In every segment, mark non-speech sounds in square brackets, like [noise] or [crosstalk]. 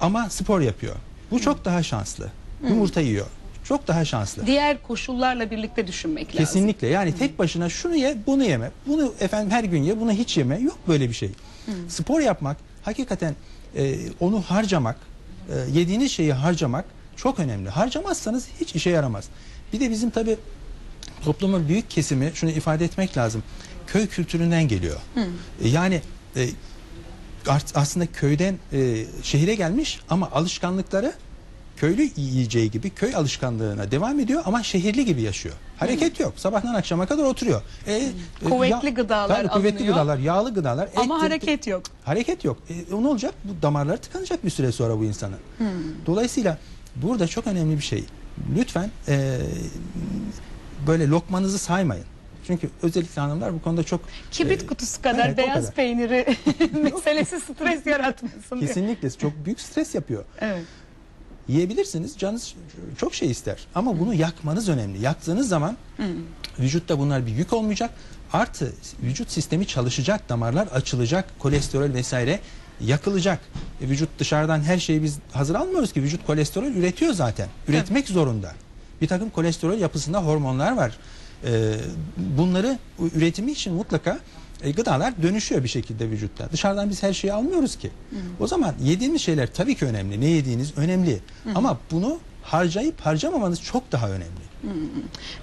ama spor yapıyor. Bu çok daha şanslı. Yumurta yiyor. Çok daha şanslı. Diğer koşullarla birlikte düşünmek lazım. Kesinlikle. Yani tek başına şunu ye, bunu yeme. Bunu efendim her gün ye, bunu hiç yeme. Yok böyle bir şey. Spor yapmak, hakikaten e, onu harcamak, e, yediğiniz şeyi harcamak çok önemli. Harcamazsanız hiç işe yaramaz. Bir de bizim tabii toplumun büyük kesimi şunu ifade etmek lazım. Köy kültüründen geliyor. E, yani e, aslında köyden e, şehire gelmiş ama alışkanlıkları köylü yiyeceği gibi köy alışkanlığına devam ediyor ama şehirli gibi yaşıyor. Hareket yok. Sabahtan akşama kadar oturuyor. E, e, Kuvvetli gıdalar tabii, kuvvetli alınıyor. gıdalar, yağlı gıdalar. Ama et- hareket yok. Hareket yok. E, o ne olacak? Bu damarları tıkanacak bir süre sonra bu insanın. Hmm. Dolayısıyla burada çok önemli bir şey. Lütfen e, böyle lokmanızı saymayın. Çünkü özellikle hanımlar bu konuda çok Kibrit e, kutusu kadar evet, beyaz kadar. peyniri [laughs] meselesi stres yaratmasın diye. Kesinlikle çok büyük stres yapıyor. Evet. Yiyebilirsiniz. Canınız çok şey ister. Ama bunu yakmanız önemli. Yaktığınız zaman vücutta bunlar bir yük olmayacak. Artı vücut sistemi çalışacak. Damarlar açılacak. Kolesterol vesaire yakılacak. E, vücut dışarıdan her şeyi biz hazır almıyoruz ki. Vücut kolesterol üretiyor zaten. Üretmek zorunda. Bir takım kolesterol yapısında hormonlar var. E, bunları üretimi için mutlaka e, gıdalar dönüşüyor bir şekilde vücutta. Dışarıdan biz her şeyi almıyoruz ki. O zaman yediğimiz şeyler tabii ki önemli. Ne yediğiniz önemli. Ama bunu harcayıp harcamamanız çok daha önemli.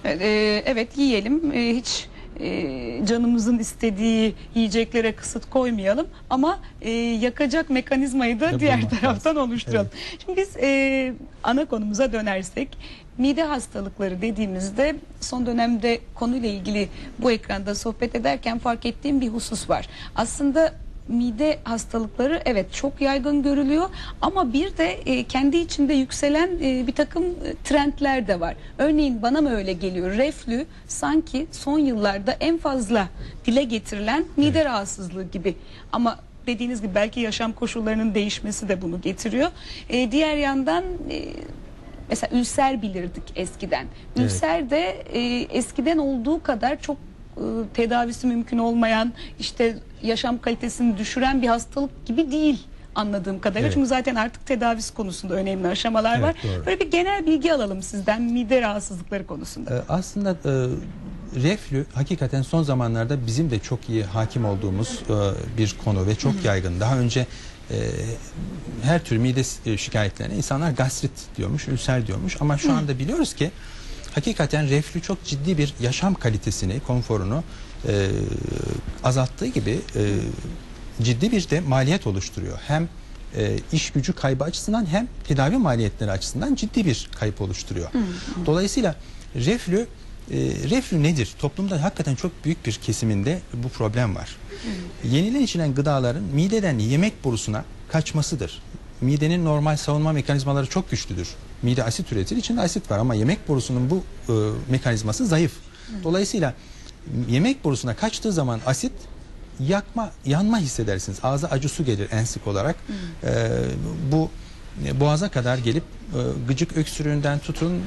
Evet, e, evet yiyelim. E, hiç e, canımızın istediği yiyeceklere kısıt koymayalım ama e, yakacak mekanizmayı da diğer taraftan lazım. oluşturalım. Şimdi biz e, ana konumuza dönersek mide hastalıkları dediğimizde son dönemde konuyla ilgili bu ekranda sohbet ederken fark ettiğim bir husus var. Aslında mide hastalıkları evet çok yaygın görülüyor ama bir de e, kendi içinde yükselen e, bir takım e, trendler de var. Örneğin bana mı öyle geliyor? Reflü sanki son yıllarda en fazla dile getirilen mide rahatsızlığı gibi. Ama dediğiniz gibi belki yaşam koşullarının değişmesi de bunu getiriyor. E, diğer yandan e, mesela ülser bilirdik eskiden. Evet. Ülser de e, eskiden olduğu kadar çok tedavisi mümkün olmayan işte yaşam kalitesini düşüren bir hastalık gibi değil anladığım kadarıyla. Evet. Çünkü zaten artık tedavisi konusunda önemli aşamalar Evet, var. doğru. Böyle bir genel bilgi alalım sizden mide rahatsızlıkları konusunda. Ee, aslında e, reflü hakikaten son zamanlarda bizim de çok iyi hakim olduğumuz e, bir konu ve çok yaygın. Daha önce e, her tür mide e, şikayetlerine insanlar gastrit diyormuş, ülser diyormuş ama şu anda biliyoruz ki hakikaten reflü çok ciddi bir yaşam kalitesini, konforunu e, azalttığı gibi e, ciddi bir de maliyet oluşturuyor. Hem e, iş gücü kaybı açısından hem tedavi maliyetleri açısından ciddi bir kayıp oluşturuyor. Dolayısıyla reflü e, reflü nedir? Toplumda hakikaten çok büyük bir kesiminde bu problem var. Yenilen içilen gıdaların mideden yemek borusuna kaçmasıdır. Midenin normal savunma mekanizmaları çok güçlüdür. Mide asit üretir, içinde asit var ama yemek borusunun bu e, mekanizması zayıf. Dolayısıyla yemek borusuna kaçtığı zaman asit yakma, yanma hissedersiniz. Ağza acı su gelir en sık olarak. Ee, bu e, boğaza kadar gelip e, gıcık öksürüğünden tutun e,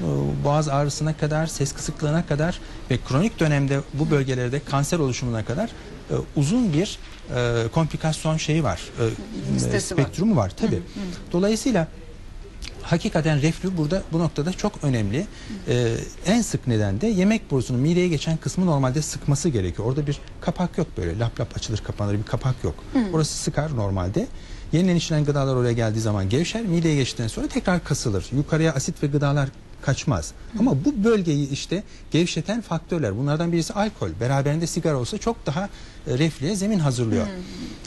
boğaz ağrısına kadar, ses kısıklığına kadar ve kronik dönemde bu bölgelerde kanser oluşumuna kadar e, uzun bir e, komplikasyon şeyi var. E, Listesi var. spektrumu var tabi. Dolayısıyla hakikaten reflü burada bu noktada çok önemli. Ee, en sık neden de yemek borusunun mideye geçen kısmı normalde sıkması gerekiyor. Orada bir kapak yok böyle lap lap açılır kapanır bir kapak yok. Orası sıkar normalde. Yenilen içilen gıdalar oraya geldiği zaman gevşer. Mideye geçtikten sonra tekrar kasılır. Yukarıya asit ve gıdalar kaçmaz. Ama bu bölgeyi işte gevşeten faktörler. Bunlardan birisi alkol. Beraberinde sigara olsa çok daha e, reflüye zemin hazırlıyor.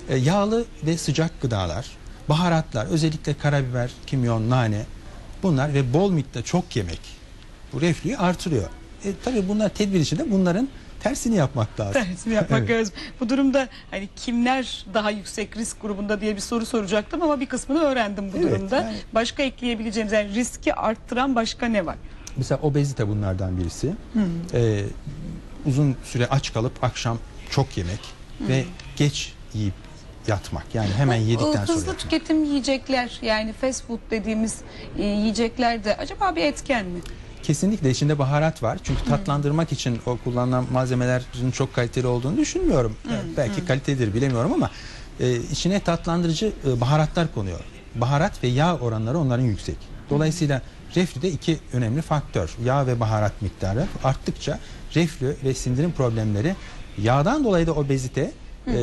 E, yağlı ve sıcak gıdalar, baharatlar, özellikle karabiber, kimyon, nane bunlar ve bol miktarda çok yemek bu reflüyü artırıyor. E, tabii bunlar tedbir içinde bunların tersini yapmak lazım. Tersini yapmak [laughs] Evet. lazım. Bu durumda hani kimler daha yüksek risk grubunda diye bir soru soracaktım ama bir kısmını öğrendim bu Evet, durumda. yani- Başka ekleyebileceğimiz yani riski arttıran başka ne var? Mesela obezite bunlardan birisi. Ee, uzun süre aç kalıp akşam çok yemek ve geç yiyip yatmak. Yani hemen yedikten sonra Hızlı yatmak. tüketim yiyecekler yani fast food dediğimiz e, yiyecekler de acaba bir etken mi? Kesinlikle içinde baharat var. Çünkü tatlandırmak için o kullanılan malzemelerin çok kaliteli olduğunu düşünmüyorum. Evet, belki kalitedir bilemiyorum ama e, içine tatlandırıcı e, baharatlar konuyor. baharat ve yağ oranları onların yüksek. Dolayısıyla reflüde iki önemli faktör. Yağ ve baharat miktarı arttıkça reflü ve sindirim problemleri yağdan dolayı da obezite e,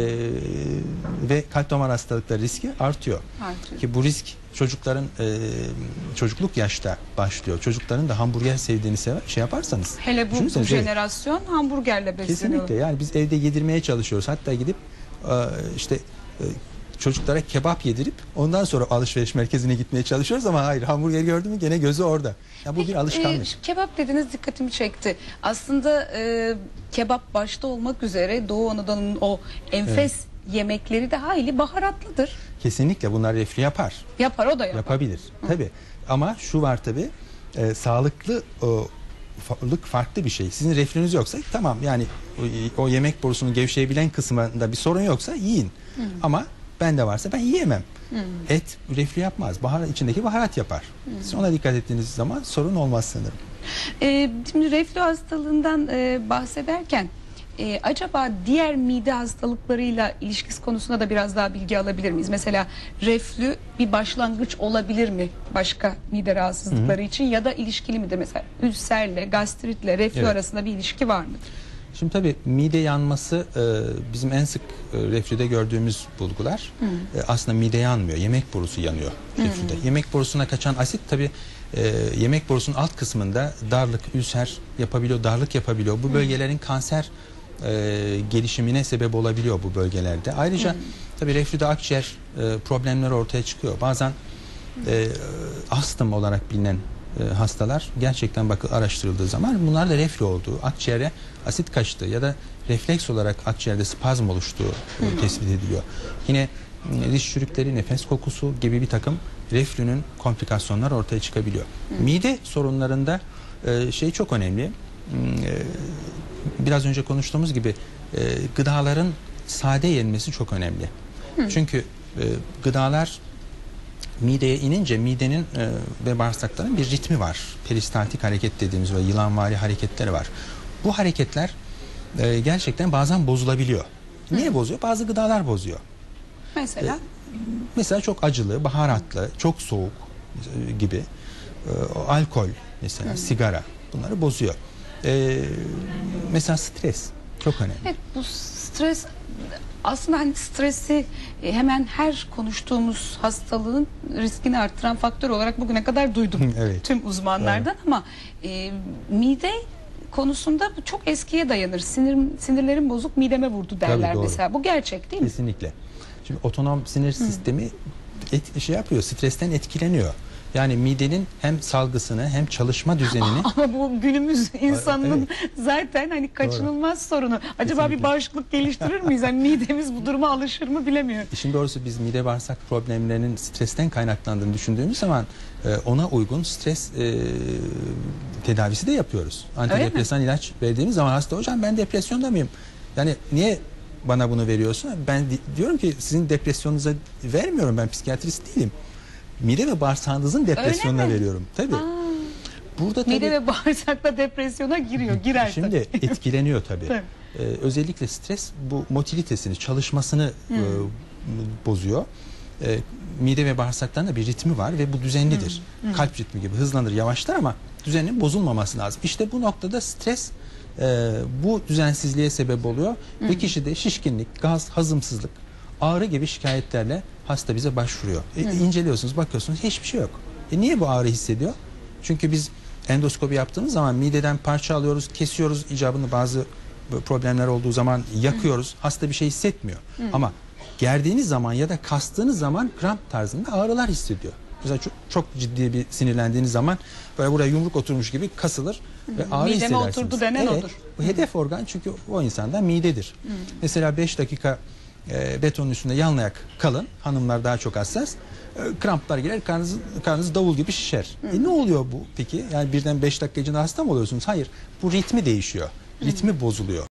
ve kalp damar hastalıkları riski artıyor. Artıyor. Ki bu risk çocukların e, çocukluk yaşta başlıyor. Çocukların da hamburger sevdiğini sever, şey yaparsanız. Hele bu, bu evet. jenerasyon hamburgerle besleniyor. Kesinlikle yani biz evde yedirmeye çalışıyoruz. Hatta gidip e, işte e, çocuklara kebap yedirip ondan sonra alışveriş merkezine gitmeye çalışıyoruz ama hayır hamburger gördü mü gene gözü orada. Ya bu bir alışkanlık. Ee, kebap dediniz dikkatimi çekti. Aslında e, kebap başta olmak üzere Doğu Anadolu'nun o enfes yemekleri de hayli baharatlıdır. Kesinlikle bunlar reflü yapar. Yapar o da yapar. Yapabilir. Tabi. Ama şu var tabi. E, sağlıklı o lık farklı bir şey. Sizin reflünüz yoksa tamam yani o, o yemek borusunun gevşeyebilen kısmında bir sorun yoksa yiyin. Ama bende varsa ben yiyemem. Et reflü yapmaz. Baharat içindeki baharat yapar. Siz ona dikkat ettiğiniz zaman sorun olmaz sanırım. Ee, şimdi reflü hastalığından e, bahsederken e, acaba diğer mide hastalıklarıyla ilişkisi konusunda da biraz daha bilgi alabilir miyiz? Mesela reflü bir başlangıç olabilir mi başka mide rahatsızlıkları için ya da ilişkili midir? Mesela ülserle, gastritle reflü Evet. arasında bir ilişki var mıdır? Şimdi tabii mide yanması e, bizim en sık e, reflüde gördüğümüz bulgular. E, aslında mide yanmıyor, yemek borusu yanıyor reflüde. Yemek borusuna kaçan asit tabii e, yemek borusunun alt kısmında darlık, ülser yapabiliyor, darlık yapabiliyor. Bu bölgelerin kanser e, gelişimine sebep olabiliyor bu bölgelerde. Ayrıca tabii reflüde akciğer e, problemleri ortaya çıkıyor. Bazen e, astım olarak bilinen e, hastalar gerçekten bakı araştırıldığı zaman bunlar da reflü olduğu, akciğere asit kaçtığı ya da refleks olarak akciğerde spazm oluştuğu e, tespit ediliyor. Yine e, diş çürükleri, nefes kokusu gibi bir takım reflünün komplikasyonlar ortaya çıkabiliyor. Mide sorunlarında e, şey çok önemli. Hmm, e, Biraz önce konuştuğumuz gibi e, gıdaların sade yenmesi çok önemli. Çünkü e, gıdalar mideye inince midenin e, ve bağırsakların bir ritmi var. Peristaltik hareket dediğimiz ve yılanvari hareketleri var. Bu hareketler e, gerçekten bazen bozulabiliyor. Niye bozuyor? Bazı gıdalar bozuyor. Mesela Mesela çok acılı, baharatlı, çok soğuk e, gibi e, alkol mesela sigara bunları bozuyor. E, mesela stres çok önemli. evet, bu stres aslında hani stresi e, hemen her konuştuğumuz hastalığın riskini arttıran faktör olarak bugüne kadar duydum [laughs] Evet. tüm uzmanlardan ama e, mide konusunda bu çok eskiye dayanır. Sinir, sinirlerim bozuk mideme vurdu derler doğru. mesela. Bu gerçek değil mi? Kesinlikle. Şimdi otonom sinir sistemi et, şey yapıyor, stresten etkileniyor. Yani midenin hem salgısını hem çalışma düzenini [laughs] Ama bu günümüz insanının zaten hani kaçınılmaz sorunu. Acaba Kesinlikle. bir bağışıklık geliştirir miyiz? Hani midemiz bu duruma alışır mı bilemiyorum. İşin doğrusu biz mide bağırsak problemlerinin stresten kaynaklandığını düşündüğümüz zaman e, ona uygun stres e, tedavisi de yapıyoruz. Antidepresan ilaç verdiğimiz zaman hasta hocam ben depresyonda mıyım? Yani niye bana bunu veriyorsun? Ben di- diyorum ki sizin depresyonunuza vermiyorum ben psikiyatrist değilim. Mide ve bağırsağınızın depresyonuna veriyorum. Tabii. Burada tabii Mide ve bağırsakla depresyona giriyor, girer Şimdi tabii. [laughs] etkileniyor tabii. Tabii. Ee, özellikle stres bu motilitesini, çalışmasını Hmm. e, bozuyor. Ee, mide ve bağırsaklarında bir ritmi var ve bu düzenlidir. Hmm. Kalp ritmi gibi hızlanır, yavaşlar ama düzenin bozulmaması lazım. İşte bu noktada stres e, bu düzensizliğe sebep oluyor Hmm. ve kişide şişkinlik, gaz, hazımsızlık, ağrı gibi şikayetlerle hasta bize başvuruyor. E, Hmm. inceliyorsunuz, bakıyorsunuz hiçbir şey yok. E, niye bu ağrı hissediyor? Çünkü biz endoskopi yaptığımız zaman mideden parça alıyoruz, kesiyoruz icabında bazı problemler olduğu zaman yakıyoruz. Hasta bir şey hissetmiyor. Ama gerdiğiniz zaman ya da kastığınız zaman kramp tarzında ağrılar hissediyor. Mesela çok, çok ciddi bir sinirlendiğiniz zaman böyle buraya yumruk oturmuş gibi kasılır ve ağrı Mideme hissedersiniz. oturdu denen Evet, odur. bu hedef organ çünkü o insanda midedir. Mesela 5 dakika e, betonun üstünde yalnayak kalın. Hanımlar daha çok hassas. E, kramplar girer, karnınız, karnınız davul gibi şişer. E, ne oluyor bu peki? Yani birden 5 dakika içinde hasta mı oluyorsunuz? Hayır. Bu ritmi değişiyor. Ritmi bozuluyor.